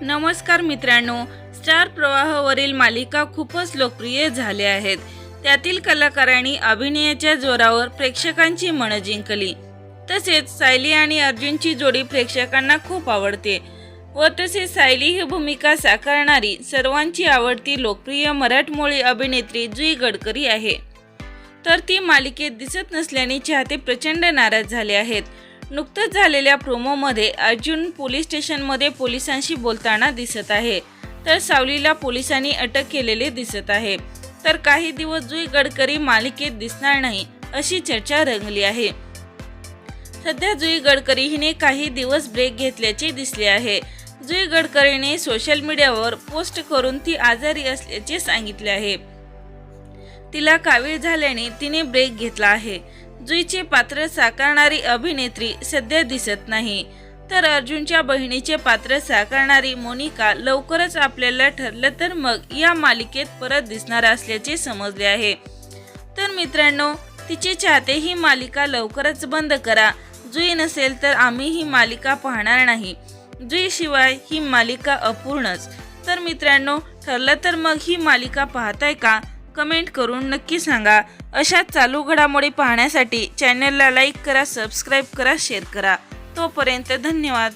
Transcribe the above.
नमस्कार मित्रांनो स्टार प्रवाहावरील मालिका खूपच लोकप्रिय झाल्या आहेत. त्यातील कलाकारांनी अभिनयाच्या जोरावर प्रेक्षकांची मनं जिंकली. तसेच सायली आणि अर्जुनची जोडी प्रेक्षकांना खूप आवडते व तसेच सायली ही भूमिका साकारणारी सर्वांची आवडती लोकप्रिय मराठमोळी अभिनेत्री जुई गडकरी आहे. तर ती मालिकेत दिसत नसल्याने चाहते प्रचंड नाराज झाले आहेत. नुकतंच झालेल्या प्रोमोमध्ये अर्जुन पोलीस स्टेशनमध्ये पोलिसांशी बोलताना दिसत आहे. तर सावलीला पोलिसांनी अटक केलेले दिसत आहे. तर काही दिवस जुई गडकरी मालिकेत दिसणार नाही अशी चर्चा रंगली आहे. सध्या जुई गडकरी हिने काही दिवस ब्रेक घेतल्याचे दिसले आहे. जुई गडकरीने सोशल मीडियावर पोस्ट करून ती आजारी असल्याचे सांगितले आहे. तिला कावीळ झाल्याने तिने ब्रेक घेतला आहे. जुईचे पात्र साकारणारी अभिनेत्री सध्या दिसत नाही. तर अर्जुनच्या बहिणीचे पात्र साकारणारी मोनिका लवकरच आपल्याला ठरलं तर मग या मालिकेत परत दिसणार असल्याचे समजले आहे. तर मित्रांनो तिचे चाहते ही मालिका लवकरच बंद करा. जुई नसेल तर आम्ही ही मालिका पाहणार नाही. जुईशिवाय ही मालिका अपूर्णच. तर मित्रांनो ठरलं तर मग ही मालिका पाहताय का? कमेंट करून नक्की सांगा. अशा चालू घडामोडी पाहण्यासाठी चॅनलला लाईक करा सबस्क्राईब करा शेअर करा. तोपर्यंत धन्यवाद.